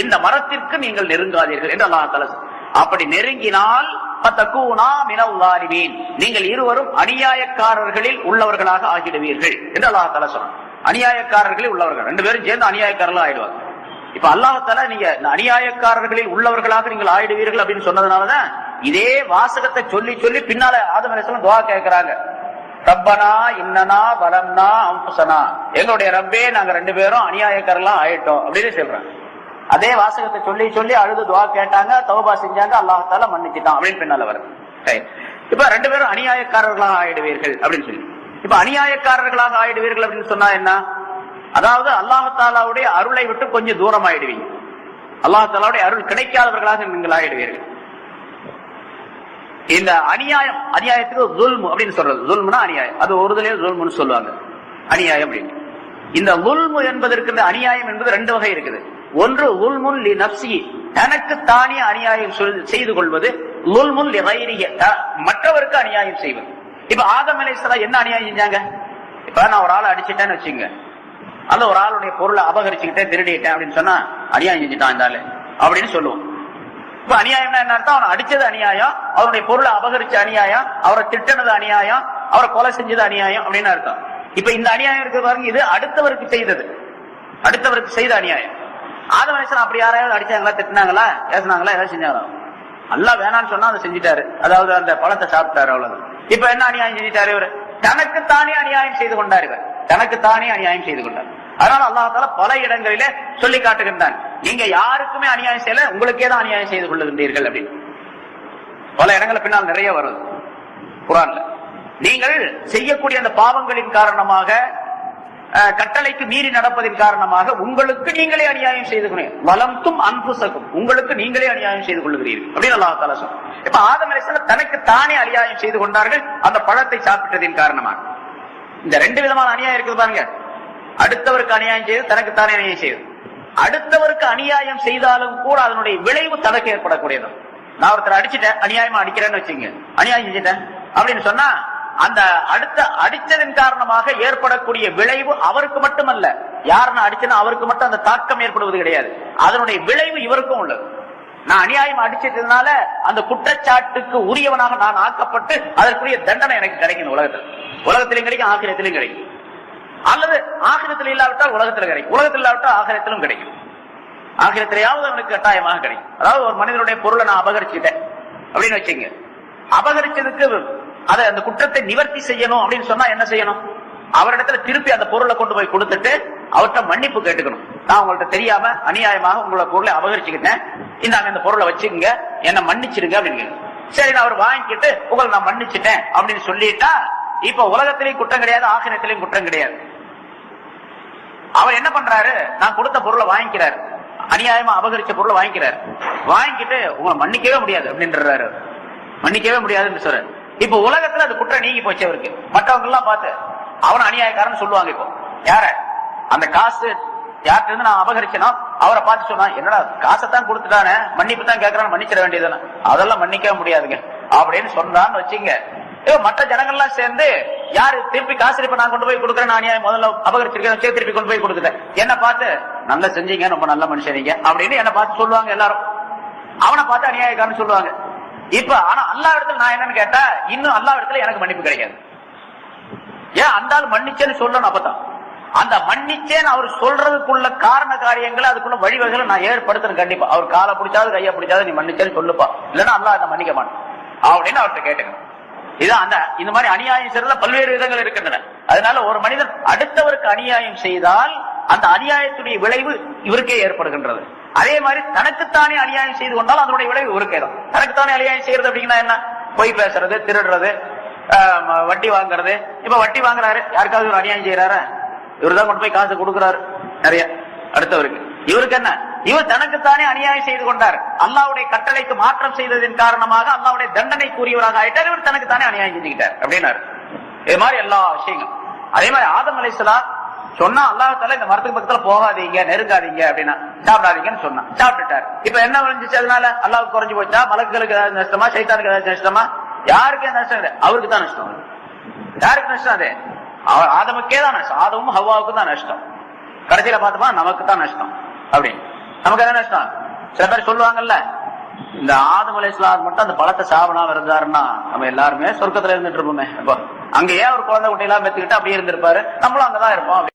இந்த மரத்திற்கு நீங்கள் நெருங்காதீர்கள் என்று அல்லாஹ் தஆலா அப்படி நெருங்கினால் நீங்கள் இருவரும் அநியாயக்காரர்களில் உள்ளவர்களாக ஆகிடுவீர்கள் என்று அல்லாஹ் தலா சொல்றான் அநியாயக்காரர்களில் உள்ளவர்கள். ரெண்டு பேரும் சேர்ந்து அநியாயக்காரர்கள் ஆயிடுவாங்க. இப்ப அல்லாஹால நீங்க இந்த அநியாயக்காரர்களில் உள்ளவர்களாக நீங்கள் ஆயிடுவீர்கள் அப்படின்னு சொன்னதுனாலதான் இதே வாசகத்தை சொல்லி சொல்லி பின்னால ஆதம் துவா கேட்கிறாங்க. ரப்பனா இன்னனா வலம்னா அம்புசனா. எங்களுடைய ரப்பே நாங்க ரெண்டு பேரும் அநியாயக்காரர்களா ஆயிட்டோம் அப்படின்னு சொல்றாங்க. அதே வாசகத்தை சொல்லி சொல்லி அழுது துவா கேட்டாங்க தௌபா செஞ்சாங்க அல்லாஹால மன்னிச்சுட்டான் அப்படின்னு பின்னால வருது. இப்ப ரெண்டு பேரும் அநியாயக்காரர்களாக ஆயிடுவீர்கள் அப்படின்னு சொல்லி. இப்ப அநியாயக்காரர்களாக ஆயிடுவீர்கள் அப்படின்னு சொன்னா என்ன? அதாவது அல்லாஹாலாவுடைய அருளை விட்டு கொஞ்சம் தூரம் ஆயிடுவீங்க அல்லாஹாலாவுடைய அருள் கிடைக்காதவர்களாக நீங்கள் ஆயிடுவீர்கள். இந்த அநியாயம் அநியாயத்துக்கு ஜுல்மு அப்படின்னு சொல்றது. ஜுல்முனா அநியாயம். அது ஒருதலே ஜுல்முன்னு சொல்லுவாங்க. அநியாயம் அப்படின்னு. இந்த உல்மு என்பதற்கு இந்த அநியாயம் என்பது ரெண்டு வகை இருக்குது. ஒன்று உல்முன் லி நப்சி தனக்கு தானே அநியாயம் செய்து கொள்வது. உல்முன் லி வைரிய த- மற்றவருக்கு அநியாயம் செய்வது. இப்ப ஆதம் அலைஹிஸ்ஸலாம் என்ன அநியாயம் செஞ்சாங்க? இப்ப நான் ஒரு ஆளை அடிச்சிட்டேன்னு வச்சுங்க. அந்த ஒரு ஆளுடைய பொருளை அபகரிச்சுக்கிட்டேன் திருடிட்டேன் அப்படின்னு சொன்னா அநியாயம் செஞ்சுட்டான் இந்த அப்படின்னு சொல்லுவோம். இப்ப அநியாயம்னா என்ன அர்த்தம் அவனை அடிச்சது அநியாயம் அவருடைய பொருளை அபகரிச்ச அநியாயம் அவரை திட்டினது அநியாயம் அவரை கொலை செஞ்சது அநியாயம் அப்படின்னு அர்த்தம். இப்ப இந்த அநியாயம் இருக்கு பாருங்க இது அடுத்தவருக்கு செய்தது. அடுத்தவருக்கு செய்த அநியாயம். ஆதம் மனுஷன் அப்படி யாராவது அடிச்சாங்களா திட்டினாங்களா பேசினாங்களா ஏதாவது செஞ்சாங்களா? எல்லாம் வேணாம்னு சொன்னா அதை செஞ்சுட்டாரு. அதாவது அந்த பழத்தை சாப்பிட்டாரு அவ்வளவு இப்ப என்ன அநியாயம் செஞ்சுட்டாரு இவர்? தனக்குத்தானே அநியாயம் செய்து கொண்டார் இவர். தனக்குத்தானே அநியாயம் செய்து கொண்டார். அதனால அல்லாஹால பல இடங்களிலே சொல்லி காட்டுகின்றான். நீங்க யாருக்குமே அநியாயம் செய்யல உங்களுக்கே தான் அநியாயம் செய்து கொள்ளுகின்றீர்கள் அப்படின்னு. பல இடங்கள் பின்னால் நிறைய வருது. குரான்ல. நீங்கள் செய்யக்கூடிய அந்த பாவங்களின் காரணமாக அஹ், கட்டளைக்கு மீறி நடப்பதின் காரணமாக உங்களுக்கு நீங்களே அநியாயம் செய்து வளம்தும் வலம்தும் அன்புசக்கும். உங்களுக்கு நீங்களே அநியாயம் செய்து கொள்ளுகிறீர்கள். அப்படின்னு அல்லாஹ் தாலா சொல்றான். இப்ப ஆதம் தனக்கு தானே அநியாயம் செய்து கொண்டார்கள் அந்த பழத்தை சாப்பிட்டதின் காரணமாக. இந்த ரெண்டு விதமான அநியாயம் இருக்குது பாருங்க. அடுத்தவருக்கு அநியாயம் செய்து தனக்கு தானே அநியாயம் செய்து. அடுத்தவருக்கு அநியாயம் செய்தாலும் கூட அதனுடைய விளைவு தனக்கு ஏற்படக்கூடியது. நான் ஒருத்தர் அடிச்சிட்டேன் அநியாயமா அடிக்கிறேன்னு வச்சுங்க அநியாயம் செஞ்சிட்டேன். அப்படின்னு சொன்னா அந்த அடுத்த அடிச்சதன் காரணமாக ஏற்படக்கூடிய விளைவு அவருக்கு மட்டுமல்ல. யாருன்னு அடிச்சனா அவருக்கு மட்டும் அந்த தாக்கம் ஏற்படுவது கிடையாது. அதனுடைய விளைவு இவருக்கும் உள்ளது. நான் அநியாயம் அடிச்சதுனால அந்த குற்றச்சாட்டுக்கு உரியவனாக நான் ஆக்கப்பட்டு அதற்குரிய தண்டனை எனக்கு கிடைக்கும் உலகத்தில். உலகத்திலும் கிடைக்கும் ஆக்கிரத்திலையும் கிடைக்கும். அல்லது ஆகிரத்தில் இல்லாவிட்டால் உலகத்தில் கிடைக்கும். உலகத்தில் இல்லாவிட்டால் ஆகிரத்திலும் கிடைக்கும். ஆகிரத்திலேயாவது அவனுக்கு கட்டாயமாக கிடைக்கும். அதாவது ஒரு மனிதனுடைய பொருளை நான் அபகரிச்சுட்டேன். அப்படின்னு வச்சுங்க அபகரிச்சதுக்கு அதை அந்த குற்றத்தை நிவர்த்தி செய்யணும் அப்படின்னு சொன்னா என்ன செய்யணும்? அவரிடத்துல திருப்பி அந்த பொருளை கொண்டு போய் கொடுத்துட்டு அவர்கிட்ட மன்னிப்பு கேட்டுக்கணும். நான் உங்கள்ட்ட தெரியாம அநியாயமாக உங்களோட பொருளை அபகரிச்சுக்கிட்டேன். இந்தாங்க இந்த பொருளை வச்சுக்கங்க. என்ன மன்னிச்சிடுங்க அப்படின்னு சரி நான் அவர் வாங்கிக்கிட்டு உங்களை நான் மன்னிச்சிட்டேன் அப்படின்னு சொல்லிட்டா இப்ப உலகத்திலையும் குற்றம் கிடையாது ஆகிரத்திலையும் குற்றம் கிடையாது. அவர் என்ன பண்றாரு? நான் கொடுத்த பொருளை வாங்கிக்கிறாரு. அநியாயமா அபகரிச்ச பொருளை வாங்கிக்கிறாரு. வாங்கிக்கிட்டு உங்களை மன்னிக்கவே முடியாது அப்படின்றாரு. மன்னிக்கவே முடியாதுன்னு சொல்றாரு. இப்ப உலகத்துல அது குற்றம் நீங்கி போச்சு அவருக்கு. மற்றவங்க எல்லாம் பார்த்து அவன் அநியாயக்காரன் சொல்லுவாங்க இப்போ. யார? அந்த காசு யார்கிட்ட இருந்து நான் அபகரிச்சனோ அவரை பார்த்து சொன்னா என்னடா காசைத்தான் கொடுத்துட்டானே மன்னிப்பு தான் கேட்கறான்னு மன்னிச்சிட வேண்டியதுதானே? அதெல்லாம் மன்னிக்கவே முடியாதுங்க. அப்படின்னு சொன்னான்னு வச்சுங்க. மற்ற ஜனங்கள்லாம் சேர்ந்து யாரு திருப்பி காசு இப்ப நான் கொண்டு போய் கொடுக்குறேன் நான் அநியாயம் முதல்ல அபகரிச்சிருக்கேன் திருப்பி கொண்டு போய் கொடுக்குறேன் என்ன பார்த்து நல்லா செஞ்சீங்க ரொம்ப நல்ல மனுஷனீங்க அப்படின்னு என்ன பார்த்து சொல்லுவாங்க எல்லாரும். அவனை பார்த்து அநியாயக்காரன் சொல்லுவாங்க. இப்ப ஆனா அல்லா இடத்துல நான் என்னன்னு கேட்டா இன்னும் அல்லா இடத்துல எனக்கு மன்னிப்பு கிடைக்காது. ஏன் அந்த ஆள் மன்னிச்சேன்னு சொல்லணும் அப்பதான். அந்த மன்னிச்சேன்னு அவர் சொல்றதுக்குள்ள காரண காரியங்களை அதுக்குள்ள வழிவகைகளை நான் ஏற்படுத்தணும் கண்டிப்பா. அவர் காலை பிடிச்சாது கையை பிடிச்சாது நீ மன்னிச்சேன்னு சொல்லுப்பா. இல்லைன்னா அல்லாஹ் அதை மன்னிக்க மாட்டேன். அப்படின்னு அவர்கிட்ட கேட்டுக்கணும். இதான் அந்த இந்த மாதிரி அநியாயம் செய்யறதுல பல்வேறு விதங்கள் இருக்கின்றன. அதனால ஒரு மனிதன் அடுத்தவருக்கு அநியாயம் செய்தால் அந்த அநியாயத்துடைய விளைவு இவருக்கே ஏற்படுகின்றது. அதே மாதிரி தனக்குத்தானே அநியாயம் செய்து கொண்டால் அதனுடைய விளைவு இவருக்கே தான் தனக்குத்தானே அநியாயம் செய்யறது அப்படின்னா என்ன? பொய் பேசுறது திருடுறது வட்டி வாங்குறது. இப்ப வட்டி வாங்குறாரு. யாருக்காவது ஒரு அநியாயம் செய்யறாரு இவர்தான் கொண்டு போய் காசு கொடுக்குறாரு. நிறைய அடுத்தவருக்கு. இவருக்கு என்ன? இவர் தனக்குத்தானே அநியாயம் செய்து கொண்டார். அல்லாவுடைய கட்டளைக்கு மாற்றம் செய்ததின் காரணமாக அல்லாவுடைய தண்டனைக்குரியவராக ஆயிட்டார். இவர் தனக்குத்தானே அநியாயம் செஞ்சுக்கிட்டார். அப்படின்னாரு. இது மாதிரி எல்லா விஷயங்களும். அதே மாதிரி ஆதம் அலைஹிஸ்ஸலாம் சொன்னா அல்லாஹால இந்த மரத்துக்கு பக்கத்துல போகாதீங்க நெருங்காதீங்க அப்படின்னா சாப்பிடாதீங்கன்னு சொன்னா சாப்பிட்டுட்டார். இப்ப என்ன விளைஞ்சிச்சு அதனால? அல்லாஹ் குறைஞ்சு போச்சா? மலக்குகளுக்கு ஏதாவது நஷ்டமா? சைத்தானுக்கு ஏதாவது நஷ்டமா? யாருக்கு நஷ்டம் இல்லை. அவருக்கு தான் நஷ்டம் யாருக்கு நஷ்டம் அது? அவர் ஆதமுக்கே தான் நஷ்டம். ஆதமும் ஹவ்வாவுக்கு தான் நஷ்டம். கடைசியில பார்த்தோமா? நமக்கு தான் நஷ்டம். அப்படின்னு. நமக்கு என்ன நஷ்டம்? சில பேர் சொல்லுவாங்கல்ல இந்த ஆதம் மட்டும் அந்த பழத்தை சாபனாம இருந்தாருன்னா நம்ம எல்லாருமே சொர்க்கத்துல இருந்துட்டு இருப்போமே. அப்போ அங்கேயே ஒரு குழந்தை குட்டையெல்லாம் பெத்துக்கிட்டு அப்படியே இருந்திருப்பாரு. நம்மளும் அங்கதான் இருப்போம்.